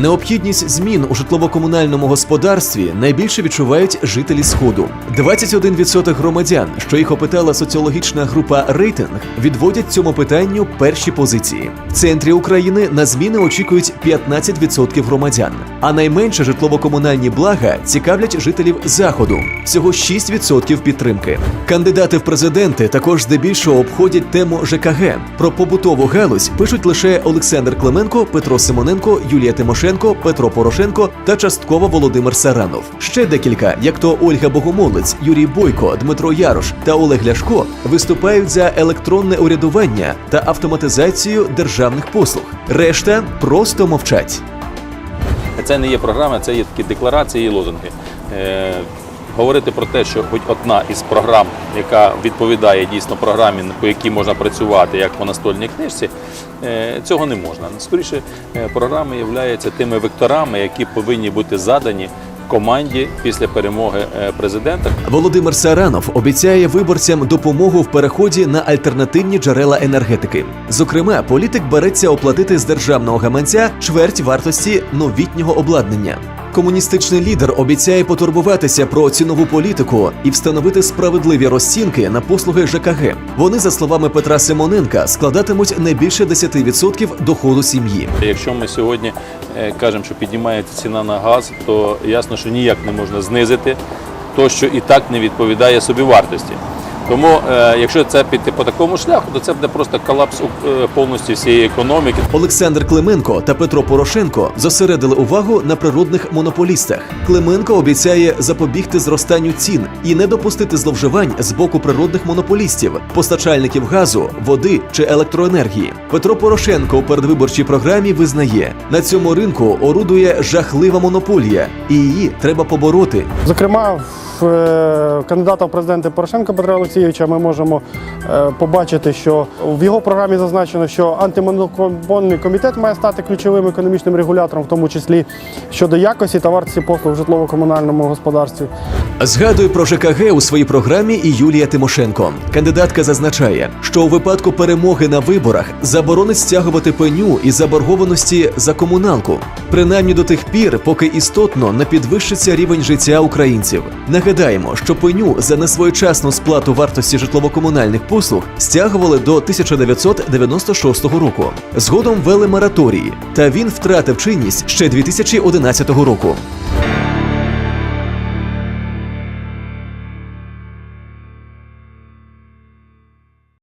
Необхідність змін у житлово-комунальному господарстві найбільше відчувають жителі Сходу. 21% громадян, що їх опитала соціологічна група рейтинг, відводять цьому питанню перші позиції. В центрі України на зміни очікують 15% громадян, а найменше житлово-комунальні блага цікавлять жителів заходу всього 6% підтримки. Кандидати в президенти також здебільшого обходять тему ЖКГ. Про побутову галузь пишуть лише Олександр Клименко, Петро Симоненко, Юлія Тимошенко, Петро Порошенко та частково Володимир Саранов. Ще декілька, як то Ольга Богомолець, Юрій Бойко, Дмитро Ярош та Олег Ляшко, виступають за електронне урядування та автоматизацію державних послуг. Решта просто мовчать. Це не є програма, це є такі декларації і лозунги. Говорити про те, що хоч одна із програм, яка відповідає дійсно програмі, по якій можна працювати, як по настольній книжці, е, цього не можна. Скоріше, е, програми являються тими векторами, які повинні бути задані команді після перемоги е, президента. Володимир Саранов обіцяє виборцям допомогу в переході на альтернативні джерела енергетики. Зокрема, політик береться оплатити з державного гаманця чверть вартості новітнього обладнання. Комуністичний лідер обіцяє потурбуватися про цінову політику і встановити справедливі розцінки на послуги ЖКГ. Вони, за словами Петра Симоненка, складатимуть не більше 10% доходу сім'ї. Якщо ми сьогодні е, кажемо, що піднімається ціна на газ, то ясно, що ніяк не можна знизити то, що і так не відповідає собівартості. Тому, е, якщо це піти по такому шляху, то це буде просто колапс е, повністю всієї економіки. Олександр Клименко та Петро Порошенко зосередили увагу на природних монополістах. Клименко обіцяє запобігти зростанню цін і не допустити зловживань з боку природних монополістів, постачальників газу, води чи електроенергії. Петро Порошенко у передвиборчій програмі визнає, на цьому ринку орудує жахлива монополія, і її треба побороти. Зокрема, кандидата в президенти Порошенка Петра Олексійовича ми можемо е, побачити, що в його програмі зазначено, що антимонопольний комітет має стати ключовим економічним регулятором, в тому числі щодо якості та вартості послуг в житлово-комунальному господарстві. Згадує про ЖКГ у своїй програмі і Юлія Тимошенко. Кандидатка зазначає, що у випадку перемоги на виборах заборонить стягувати пеню і заборгованості за комуналку, принаймні до тих пір, поки істотно не підвищиться рівень життя українців. Нагадаємо, що пеню за несвоєчасну сплату вартості житлово-комунальних послуг стягували до 1996 року. Згодом ввели мораторії, та він втратив чинність ще 2011 року.